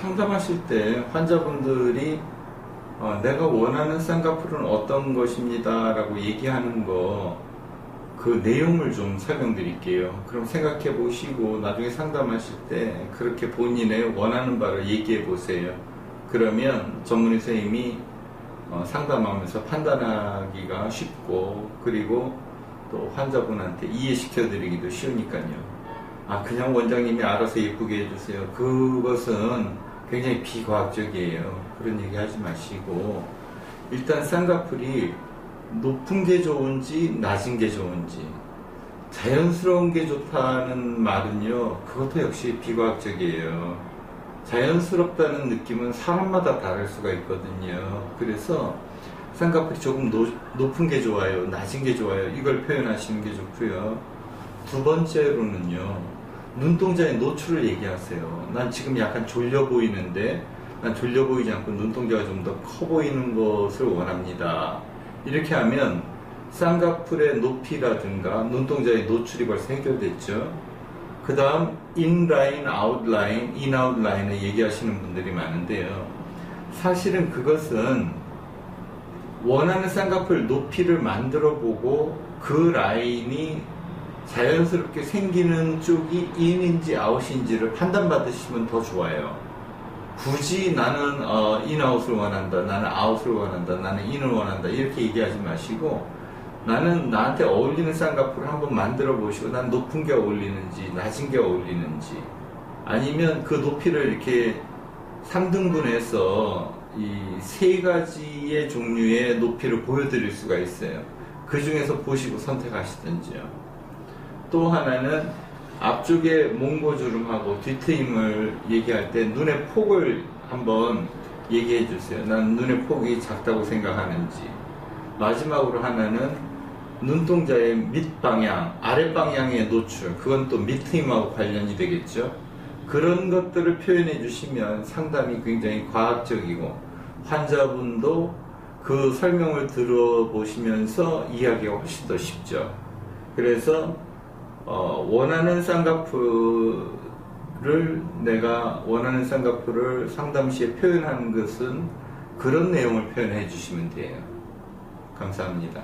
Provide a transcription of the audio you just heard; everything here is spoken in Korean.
상담하실 때 환자분들이 어, 내가 원하는 쌍꺼풀은 어떤 것입니다 라고 얘기하는 거 그 내용을 좀 설명드릴게요. 그럼 생각해 보시고 나중에 상담하실 때 그렇게 본인의 원하는 바를 얘기해 보세요. 그러면 전문의 선생님이 어, 상담하면서 판단하기가 쉽고 그리고 또 환자분한테 이해시켜 드리기도 쉬우니까요. 아 그냥 원장님이 알아서 예쁘게 해주세요. 그것은 굉장히 비과학적이에요. 그런 얘기 하지 마시고. 일단 쌍꺼풀이 높은 게 좋은지 낮은 게 좋은지. 자연스러운 게 좋다는 말은요 그것도 역시 비과학적이에요. 자연스럽다는 느낌은 사람마다 다를 수가 있거든요. 그래서 쌍꺼풀이 조금 노- 높은 게 좋아요 낮은 게 좋아요 이걸 표현하시는 게 좋고요. 두 번째로는요 눈동자의 노출을 얘기하세요 난 지금 약간 졸려 보이는데 난 졸려 보이지 않고 눈동자가 좀 더 커 보이는 것을 원합니다 이렇게 하면 쌍꺼풀의 높이라든가 눈동자의 노출이 벌써 해결됐죠. 그 다음 인라인, 아웃라인, 인아웃라인을 얘기하시는 분들이 많은데요. 사실은 그것은 원하는 쌍꺼풀 높이를 만들어 보고 그 라인이 자연스럽게 생기는 쪽이 인인지 아웃인지를 판단받으시면 더 좋아요. 굳이 나는 어, 인아웃을 원한다, 나는 아웃을 원한다, 나는 인을 원한다 이렇게 얘기하지 마시고 나는 나한테 어울리는 쌍꺼풀을 한번 만들어 보시고 난 높은 게 어울리는지 낮은 게 어울리는지 아니면 그 높이를 이렇게 3등분해서 이 세 가지의 종류의 높이를 보여드릴 수가 있어요. 그 중에서 보시고 선택하시든지요. 또 하나는 앞쪽에 몽고주름하고 뒤트임을 얘기할 때 눈의 폭을 한번 얘기해 주세요. 난 눈의 폭이 작다고 생각하는지. 마지막으로 하나는 눈동자의 밑방향, 아랫방향의 노출. 그건 또 밑트임하고 관련이 되겠죠. 그런 것들을 표현해 주시면 상담이 굉장히 과학적이고 환자분도 그 설명을 들어보시면서 이야기가 훨씬 더 쉽죠. 그래서 어, 원하는 쌍꺼풀을 내가 원하는 쌍꺼풀을 상담 시에 표현하는 것은 그런 내용을 표현해 주시면 돼요. 감사합니다.